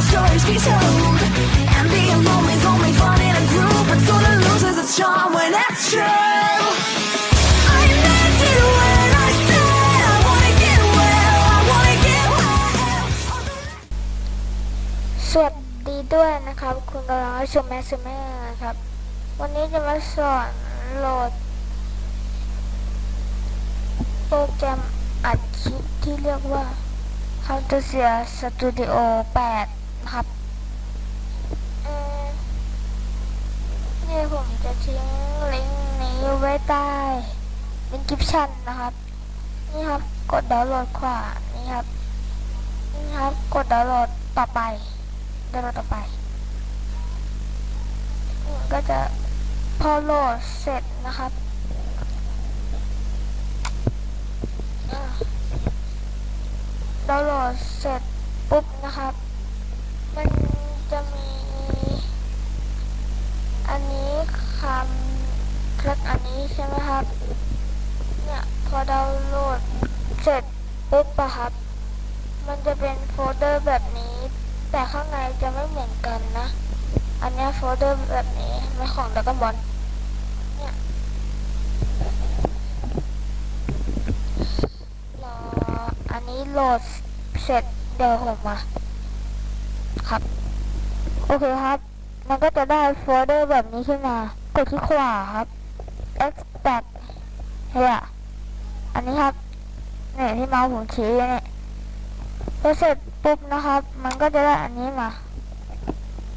our stories be told. And being lonely's only fun in a group, but sort of loses its charm when it's true. I meant it when I said I wanna get well, I wanna get well. สวัสดีด้วยนะครับ คุณกำลังชมแมสเมอร์นะครับ วันนี้จะมาสอนโหลด โปรแกรมอัดคลิปที่เรียกว่า Camtasia Studio 8 ครับเนี่ยผมจะทิ้งลิงก์นี้ไว้ใต้ลิงก์คลิปชั่นนะครับ นี่ครับ กดดาวน์โหลดขวา นี่ครับ นี่ครับ กดดาวน์โหลดต่อไปดาวน์โหลดต่อไป ก็จะพอโหลดเสร็จนะครับดาวน์โหลดเสร็จปุ๊บนะครับ มันจะมี อันนี้คำคลิกอันนี้ใช่ไหมครับ เนี่ยพอดาวน์โหลดเสร็จปุ๊บอะครับ มันจะเป็นโฟลเดอร์แบบนี้ แต่ข้างในจะไม่เหมือนกันนะ อันนี้โฟลเดอร์แบบนี้ไม่ของดักบอลเนี่ยรออันนี้โหลดเสร็จเดี๋ยวผมมา ครับ โอเคครับ มันก็จะได้โฟลเดอร์แบบนี้ขึ้นมา กดที่ขวาครับ extract เฮียอันนี้ครับเนี่ยที่เมาส์ผมชี้เนี่ยพอเสร็จปุ๊บนะครับ มันก็จะได้อันนี้มา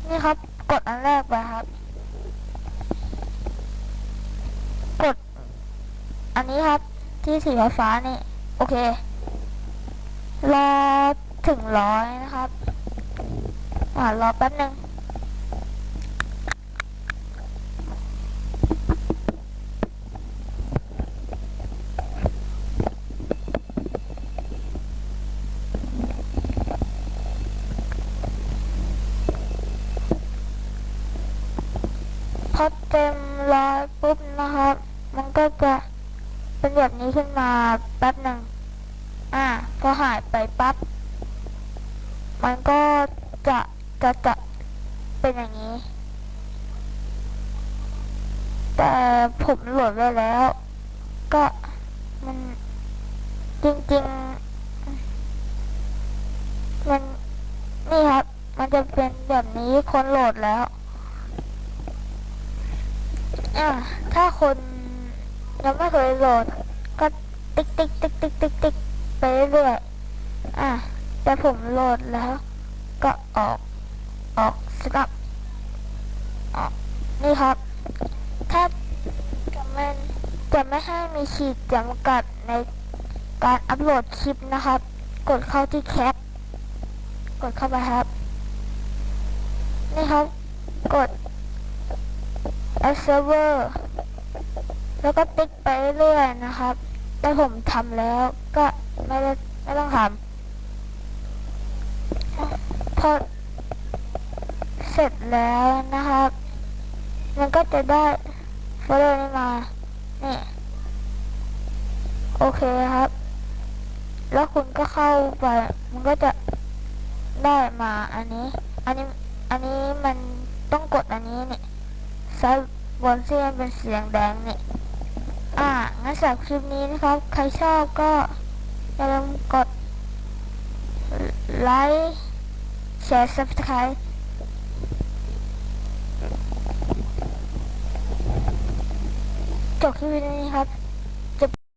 นี่ครับ กดอันแรกไปครับ กด อันนี้ครับ ที่สีฟ้านี่ โอเค รอถึงร้อยนะครับ อ่ารอแป๊บหนึ่งพอเต็มร้อยปุ๊บนะครับ มันก็จะเป็นแบบนี้ขึ้นมาแป๊บหนึ่งอ่า พอหายไปปั๊บ มันก็ จะจะเป็นอย่างนี้ แต่ผมโหลดไว้แล้ว ก็มันจริงๆ มันนี่ครับ มันจะเป็นแบบนี้คนโหลดแล้วอ่าถ้าคนยังไม่เคยโหลด ก็ติ๊กติ๊กติ๊กติ๊กติ๊กติ๊กไปเรื่อยอ่าแต่ผมโหลดแล้วก็ออก ออกสลับออกนี่ครับ ถ้าจะไม่จะไม่ให้มีขีดจำกัดในการอัปโหลดคลิปนะครับ กดเข้าที่แคป กดเข้าไปครับ นี่ครับ กด add server แล้วก็ติ๊กไปเรื่อยนะครับ แต่ผมทำแล้วก็ไม่ได้ไม่ต้องทำพอ ร็จแล้วนะครับ มันก็จะได้โฟลเดอร์นี้มา นี่ โอเคครับ แล้วคุณก็เข้าไป มันก็จะได้มาอันนี้ อันนี้ อันนี้มันต้องกดอันนี้นี่ซ้ายบนที่มันเป็นเสียงแดงนี่ อ่า งั้นสำหรับคลิปนี้นะครับ ใครชอบก็อย่าลืมกดไลค์แชร์ subscribe จบคลิปนี้ครับ